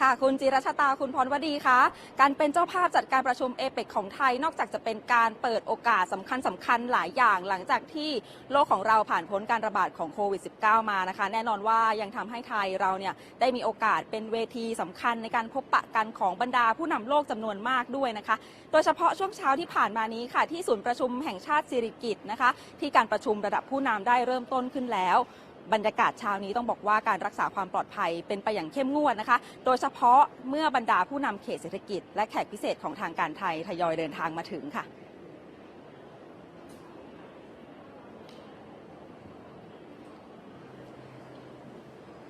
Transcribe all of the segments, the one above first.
ค่ะ คุณจิรชตาคุณพรวดีคะการเป็นเจ้าภาพจัดการประชุมเอเปกของไทย นอกจากจะเป็นการเปิดโอกาสสำคัญสำคัญหลายอย่างหลังจากที่โลกของเราผ่านพ้นการระบาดของโควิด -19 มานะคะ แน่นอนว่ายังทำให้ไทยเราเนี่ยได้มีโอกาสเป็นเวทีสำคัญในการพบปะกันของบรรดาผู้นำโลกจำนวนมากด้วยนะคะ โดยเฉพาะช่วงเช้าที่ผ่านมานี้ค่ะ ที่ศูนย์ประชุมแห่งชาติสิริกิตนะคะ ที่การประชุมระดับผู้นำได้เริ่มต้นขึ้นแล้ว บรรยากาศเช้านี้ต้องบอกว่าการรักษาความปลอดภัยเป็นไปอย่างเข้มงวดนะคะ โดยเฉพาะเมื่อบรรดาผู้นำเขตเศรษฐกิจ และแขกพิเศษของทางการไทยทยอยเดินทางมาถึงค่ะ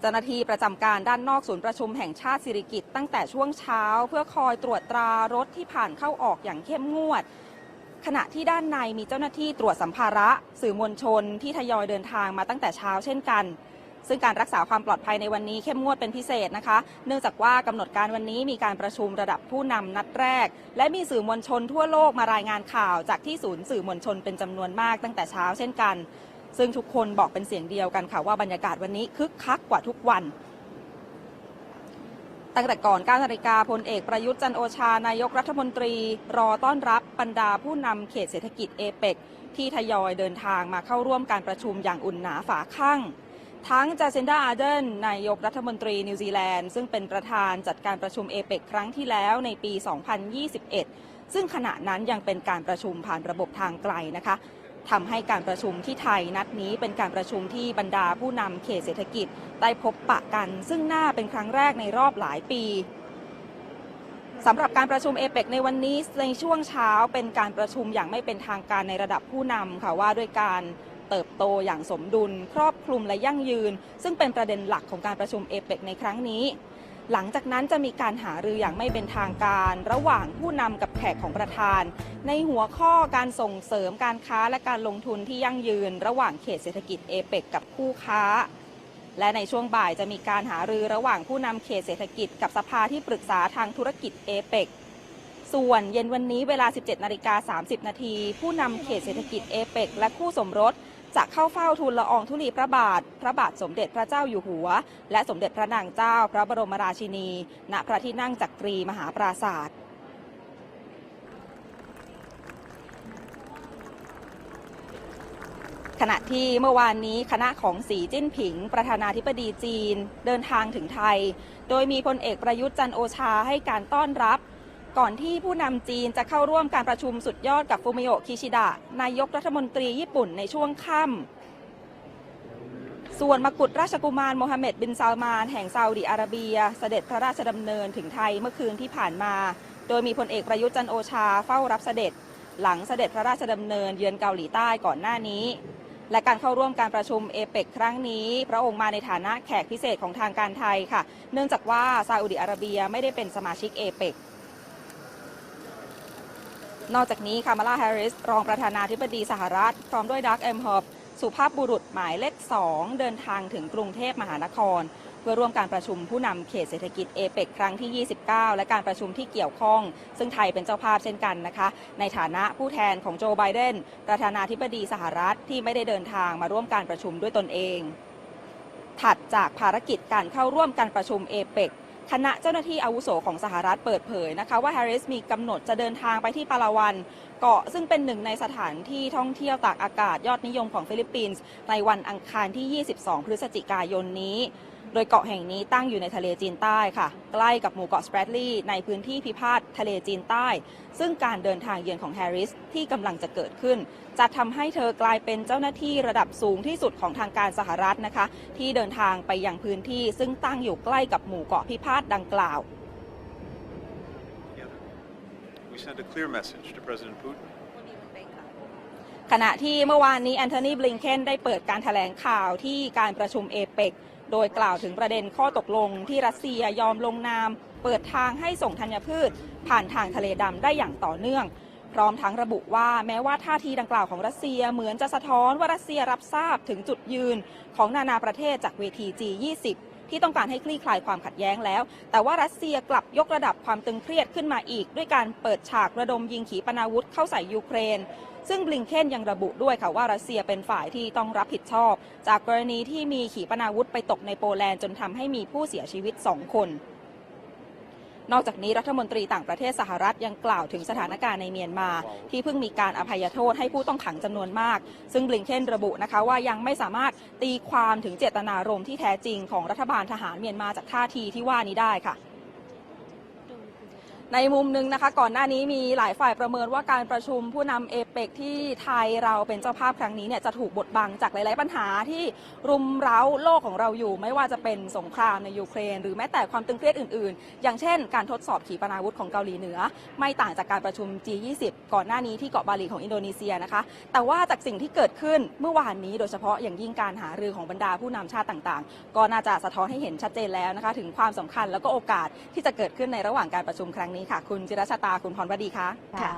เจ้าหน้าที่ประจำการด้านนอกศูนย์ประชุมแห่งชาติสิริกิติ์ตั้งแต่ช่วงเช้า เพื่อคอยตรวจตรารถที่ผ่านเข้าออกอย่างเข้มงวด ขณะที่ด้านในมีเจ้าหน้าที่ตรวจสัมภาระ สื่อมวลชนที่ทยอยเดินทางมาตั้งแต่เช้าเช่นกัน ซึ่งการรักษาความปลอดภัยในวันนี้เข้มงวดเป็นพิเศษนะคะ เนื่องจากว่ากำหนดการวันนี้มีการประชุมระดับผู้นำนัดแรก และมีสื่อมวลชนทั่วโลกมารายงานข่าว จากที่ศูนย์สื่อมวลชนเป็นจำนวนมากตั้งแต่เช้าเช่นกัน ซึ่งทุกคนบอกเป็นเสียงเดียวกันค่ะว่าบรรยากาศวันนี้คึกคักกว่าทุกวัน ตั้งแต่ก่อน9นาฬิกาพลเอกประยุทธ์จันโอชานายกรัฐมนตรี รอต้อนรับบรรดาผู้นำเขตเศรษฐกิจเอเปกที่ทยอยเดินทางมาเข้าร่วมการประชุมอย่างอุ่นหนาฝาข้างทั้งจาเซนดาอาร์เดนนายกรัฐมนตรีนิวซีแลนด์ ซึ่งเป็นประธานจัดการประชุมเอเปกครั้งที่แล้วในปี 2021 ซึ่งขณะนั้นยังเป็นการประชุมผ่านระบบทางไกลนะคะ ทำให้การประชุมที่ไทยนัดนี้เป็นการประชุมที่บรรดาผู้นำเขตเศรษฐกิจได้พบปะกัน ซึ่งน่าเป็นครั้งแรกในรอบหลายปีสำหรับการประชุมเอเปกในวันนี้ในช่วงเช้าเป็นการประชุมอย่างไม่เป็นทางการในระดับผู้นำค่ะว่าด้วยการเติบโตอย่างสมดุล ครอบคลุมและยั่งยืน ซึ่งเป็นประเด็นหลักของการประชุมเอเปกในครั้งนี้ หลังจากนั้นจะมีการหารืออย่างไม่เป็นทางการ ระหว่างผู้นำกับแขกของประธาน ในหัวข้อการส่งเสริมการค้าและการลงทุนที่ยั่งยืน ระหว่างเขตเศรษฐกิจเอเปกกับคู่ค้า และในช่วงบ่ายจะมีการหารือระหว่างผู้นำเขตเศรษฐกิจกับสภาที่ปรึกษาทางธุรกิจเอเปกส่วนเย็นวันนี้เวลา 17 นาฬิกา 30 นาที ผู้นำเขตเศรษฐกิจเอเปกและคู่สมรส จะเข้าเฝ้าทูลละอองธุลีพระบาท พระบาทสมเด็จพระเจ้าอยู่หัว และสมเด็จพระนางเจ้าพระบรมราชินี ณพระที่นั่งจักรีมหาปราศาสตร์ขณะที่เมื่อวานนี้คณะของสีจิ้นผิง ประธานาธิบดีจีน เดินทางถึงไทย โดยมีพลเอกประยุทธ์จันโอชาให้การต้อนรับ ก่อนที่ผู้นำจีนจะเข้าร่วมการประชุมสุดยอดกับฟูมิโอะคิชิดะ นายกรัฐมนตรีญี่ปุ่นในช่วงค่ำส่วนมกุฎราชกุมารโมฮัมเหม็ดบินซาลมานแห่งซาอุดิอาระเบีย เสด็จพระราชดำเนินถึงไทยเมื่อคืนที่ผ่านมา โดยมีพลเอกประยุทธ์จันโอชาเฝ้ารับเสด็จ หลังเสด็จพระราชดำเนินเยือนเกาหลีใต้ก่อนหน้านี้ และการเข้าร่วมการประชุมเอเปกครั้งนี้ พระองค์มาในฐานะแขกพิเศษของทางการไทยค่ะ เนื่องจากว่าซาอุดิอาระเบียไม่ได้เป็นสมาชิกเอเปก นอกจากนี้คามาลาแฮร์ริส รองประธานาธิบดีสหรัฐ พร้อมด้วยดักเอ็มฮอบสุภาพบุรุษหมายเลข 2 เดินทางถึงกรุงเทพมหานคร เพื่อร่วมการประชุมผู้นำเขตเศรษฐกิจเอเปกครั้งที่ 29 และการประชุมที่เกี่ยวข้อง ซึ่งไทยเป็นเจ้าภาพเช่นกันนะคะ ในฐานะผู้แทนของโจไบเดนประธานาธิบดีสหรัฐที่ไม่ได้เดินทางมาร่วมการประชุมด้วยตนเอง ถัดจากภารกิจการเข้าร่วมการประชุมเอเปก คณะเจ้าหน้าที่อาวุโสของสหรัฐเปิดเผยนะคะว่าแฮร์ริสมีกำหนดจะเดินทางไปที่ปาลาวัน เกาะซึ่งเป็นหนึ่งในสถานที่ท่องเที่ยวตากอากาศยอดนิยมของฟิลิปปินส์ในวันอังคารที่ 22 พฤศจิกายนนี้ โดยเกาะแห่งนี้ตั้งอยู่ในทะเลจีนใต้ค่ะ ใกล้กับหมู่เกาะสเปรดลีย์ในพื้นที่พิพาททะเลจีนใต้ ซึ่งการเดินทางเยือนของแฮร์ริสที่กำลังจะเกิดขึ้น จะทำให้เธอกลายเป็นเจ้าหน้าที่ระดับสูงที่สุดของทางการสหรัฐนะคะ ที่เดินทางไปยังพื้นที่ ซึ่งตั้งอยู่ใกล้กับหมู่เกาะพิพาทดังกล่าว We send a clear message to President Putin ขณะที่เมื่อวานนี้แอนโทนีบลิงเคนได้เปิดการถแถลงข่าวที่การประชุมเอเปก โดยกล่าวถึงประเด็นข้อตกลงที่รัสเซียยอมลงนาม เปิดทางให้ส่งธัญพืช ผ่านทางทะเลดำได้อย่างต่อเนื่อง พร้อมทั้งระบุว่าแม้ว่าท่าทีดังกล่าวของรัสเซียเหมือนจะสะท้อนว่ารัสเซียรับทราบถึงจุดยืนของนานาประเทศจากเวที G20 ที่ต้องการให้คลี่คลายความขัดแย้งแล้ว แต่ว่ารัสเซียกลับยกระดับความตึงเครียดขึ้นมาอีก ด้วยการเปิดฉากระดมยิงขีปนาวุธเข้าใส่ยูเครนซึ่งบลิงเคนยังระบุด้วยค่ะว่ารัสเซียเป็นฝ่ายที่ต้องรับผิดชอบ จากกรณีที่มีขีปนาวุธไปตกในโปแลนด์จนทำให้มีผู้เสียชีวิต 2 คน นอกจากนี้รัฐมนตรีต่างประเทศสหรัฐยังกล่าวถึงสถานการณ์ในเมียนมา ที่เพิ่งมีการอภัยโทษให้ผู้ต้องขังจำนวนมาก ซึ่งบลิงเคนระบุนะคะว่ายังไม่สามารถตีความถึงเจตนารมณ์ที่แท้จริงของรัฐบาลทหารเมียนมาจากท่าทีที่ว่านี้ได้ค่ะ ในมุมหนึ่งนะคะก่อนหน้านี้มีหลายฝ่ายประเมินว่าการประชุมผู้นำเอเปกที่ไทยเราเป็นเจ้าภาพครั้งนี้เนี่ยจะถูกบดบังจากหลาย ๆ ปัญหาที่รุมเร้าโลกของเราอยู่ ไม่ว่าจะเป็นสงครามในยูเครน หรือแม้แต่ความตึงเครียดอื่น ๆ อย่างเช่น การทดสอบขีปนาวุธของเกาหลีเหนือ ไม่ต่างจากการประชุม G20 ก่อนหน้านี้ที่เกาะบาหลีของอินโดนีเซียนะคะ แต่ว่าจากสิ่งที่เกิดขึ้นเมื่อวานนี้โดยเฉพาะอย่างยิ่งการหารือของบรรดาผู้นำชาติต่าง ๆ ก็น่าจะสะท้อนให้เห็นชัดเจนแล้วนะคะถึงความสำคัญแล้วก็โอกาสที่จะเกิดขึ้นในระหว่างการประชุมครั้งนี้ค่ะ คุณจิรชาตาคุณพรวดีคะค่ะ